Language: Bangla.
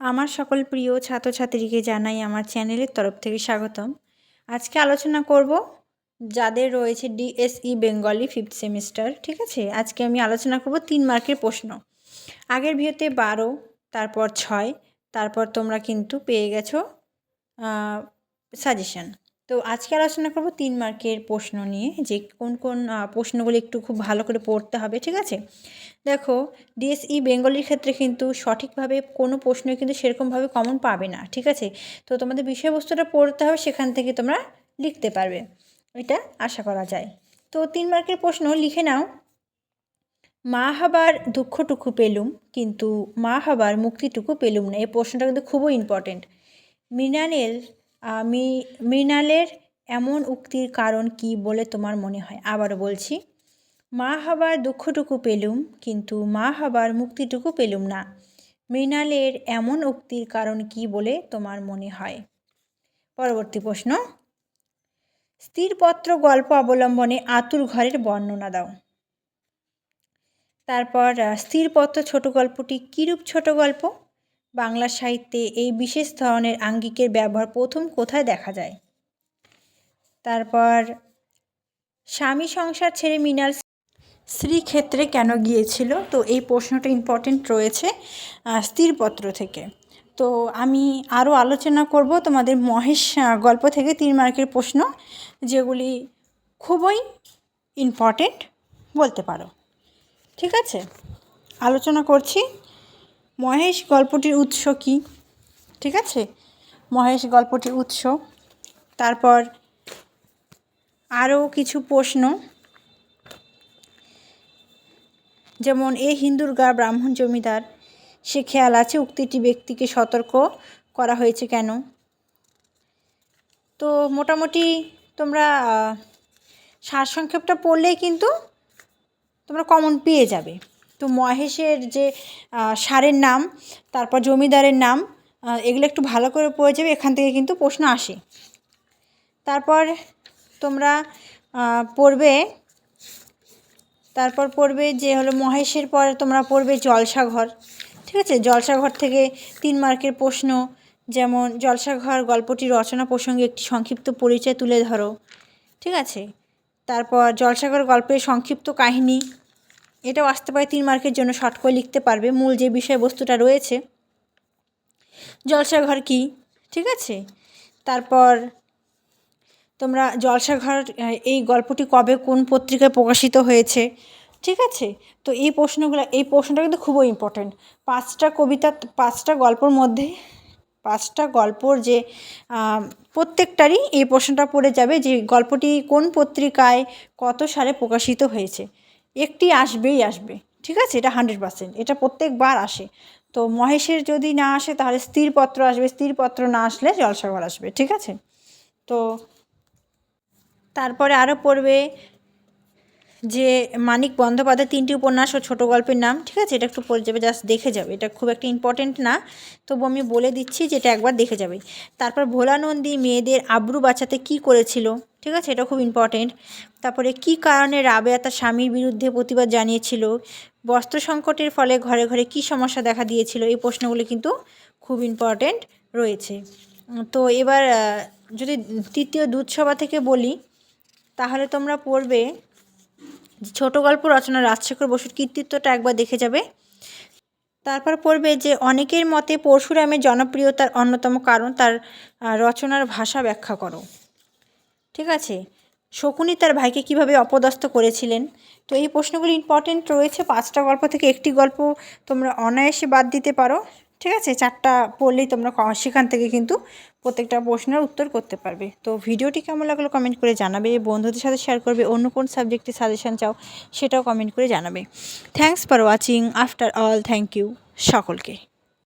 আমার সকল প্রিয় ছাত্রছাত্রীকে জানাই আমার চ্যানেলের তরফ থেকে স্বাগতম। আজকে আলোচনা করব যাদের রয়েছে ডিএসই বেঙ্গলি ফিফথ সেমিস্টার, ঠিক আছে? আজকে আমি আলোচনা করব তিন মার্কের প্রশ্ন। আগের ভিওতে বারো, তারপর ছয়, তারপর তোমরা কিন্তু পেয়ে গেছো সাজেশন তো আজকে আলোচনা করব তিন মার্কের প্রশ্ন নিয়ে যে কোন কোন প্রশ্নগুলি একটু খুব ভালো করে পড়তে হবে, ঠিক আছে? দেখো ডিএসই বেঙ্গলির ক্ষেত্রে কিন্তু সঠিকভাবে কোনো প্রশ্নই কিন্তু সেরকমভাবে কমন পাবে না, ঠিক আছে? তো তোমাদের বিষয়বস্তুটা পড়তে হবে, সেখান থেকে তোমরা লিখতে পারবে। এটা আশা করা যায়। তো তিন মার্কের প্রশ্ন লিখে নাও। মা হবার দুঃখটুকু পেলুম, কিন্তু মা হবার মুক্তিটুকু পেলুম না। এই প্রশ্নটা কিন্তু খুবই ইম্পর্টেন্ট মৃণালের মৃণালের এমন উক্তির কারণ কি বলে তোমার মনে হয়? আবারও বলছি, মা হবার দুঃখটুকু পেলুম, কিন্তু মা হবার মুক্তিটুকু পেলুম না। মৃণালের এমন উক্তির কারণ কি বলে তোমার মনে হয়? পরবর্তী প্রশ্ন স্থিরপত্র গল্প অবলম্বনে আতুর ঘরের বর্ণনা দাও। তারপর স্থিরপত্র ছোট গল্পটি কীরূপ ছোট গল্প? বাংলা সাহিত্যে এই বিশেষ ধরনের আঙ্গিকের ব্যবহার প্রথম কোথায় দেখা যায়? তারপর, স্বামী সংসার ছেড়ে মৃণাল শ্রীক্ষেত্রে কেন গিয়েছিল? তো এই প্রশ্নটা ইম্পর্টেন্ট রয়েছে স্থিরপত্র থেকে। তো আমি আরও আলোচনা করব তোমাদের মহেশ গল্প থেকে তিন মার্কের প্রশ্ন, যেগুলি খুবই ইম্পর্টেন্ট বলতে পারো। ঠিক আছে? আলোচনা করছি। মহেশ, গল্পটির উৎস কী? ঠিক আছে? মহেশ, গল্পটির উৎস। তারপর আরও কিছু প্রশ্ন। যেমন, এ হিন্দুর গা ব্রাহ্মণ জমিদার, সে খেয়াল আছে উক্তিটি ব্যক্তিকে সতর্ক করা হয়েছে কেন? তো মোটামুটি তোমরা সারসংক্ষেপটা পড়লেই কিন্তু তোমরা কমন পেয়ে যাবে। তো মহেশের যে সারের নাম, তারপর জমিদারের নাম এগুলো একটু ভালো করে পড়ে যাবে, এখান থেকে কিন্তু প্রশ্ন আসে। তারপর তোমরা পড়বে, তারপর পড়বে যে হলো মহেশের পর তোমরা পড়বে জলসাঘর, ঠিক আছে? জলসাঘর থেকে তিন মার্কের প্রশ্ন, যেমন জলসাঘর গল্পটি রচনা প্রসঙ্গে একটি সংক্ষিপ্ত পরিচয় তুলে ধরো, ঠিক আছে? তারপর জলসাঘর গল্পের সংক্ষিপ্ত কাহিনী এটাও আসতে পারে তিন মার্কের জন্য। শর্ট করে লিখতে পারবে। মূল যে বিষয়বস্তুটা রয়েছে। জলসাঘর কি? ঠিক আছে? তারপর তোমরা জলসাঘর এই গল্পটি কবে কোন পত্রিকায় প্রকাশিত হয়েছে? ঠিক আছে? তো এই প্রশ্নগুলো, এই প্রশ্নটা কিন্তু খুবই ইম্পর্ট্যান্ট পাঁচটা কবিতা, পাঁচটা গল্পর মধ্যে, পাঁচটা গল্পর যে প্রত্যেকটারই এই প্রশ্নটা পড়ে যাবে যে গল্পটি কোন পত্রিকায় কত সালে প্রকাশিত হয়েছে। একটি আসবেই আসবে, ঠিক আছে? এটা হান্ড্রেড পার্সেন্ট এটা প্রত্যেকবার আসে। তো মহেশের যদি না আসে, তাহলে স্থিরপত্র আসবে, স্থিরপত্র না আসলে জলসাগর আসবে, ঠিক আছে? তো তারপরে আরও পড়বে যে মানিক বন্দ্যোপাধ্যায় তিনটি উপন্যাস ও ছোটো গল্পের নাম, ঠিক আছে? এটা একটু পড়ে যাবে জাস্ট দেখে যাবে। এটা খুব একটা ইম্পর্টেন্ট না। তবু আমি বলে দিচ্ছি যে এটা একবার দেখে যাবে। তারপর ভোলানন্দী মেয়েদের আব্রু বাঁচাতে কি করেছিল, ঠিক আছে? এটা খুব ইম্পর্টেন্ট তারপরে কি কারণে রাবেয়া তার স্বামীর বিরুদ্ধে প্রতিবাদ জানিয়েছিল, বস্ত্র সংকটের ফলে ঘরে ঘরে কি সমস্যা দেখা দিয়েছিল, এই প্রশ্নগুলি কিন্তু খুব ইম্পর্টেন্ট রয়েছে। তো এবার যদি তৃতীয় দুধসভা থেকে বলি, তাহলে তোমরা পড়বে ছোট গল্প রচনা রাজশেখর বসুর কৃতিত্বটা একবার দেখে যাবে। তারপর পড়বে যে অনেকের মতে পরশুরামের জনপ্রিয়তার অন্যতম কারণ তার রচনার ভাষা ব্যাখ্যা করো। ঠিক আছে? শকুনি তার ভাইকে কীভাবে অপদস্থ করেছিলেন? তো এই প্রশ্নগুলি ইম্পর্টেন্ট রয়েছে। পাঁচটা গল্প থেকে একটি গল্প তোমরা অনায়াসে বাদ দিতে পারো। ঠিক আছে? চারটা পড়লেই তোমরা সেখান থেকে কিন্তু প্রত্যেকটা প্রশ্নের উত্তর করতে পারবে। তো ভিডিওটি কেমন লাগল কমেন্ট করে জানাবে, বন্ধুদের সাথে শেয়ার করবে, অন্য কোন সাবজেক্টে সাজেশান চাও সেটাও কমেন্ট করে জানাবে। Thanks for watching after all thank you সকলকে।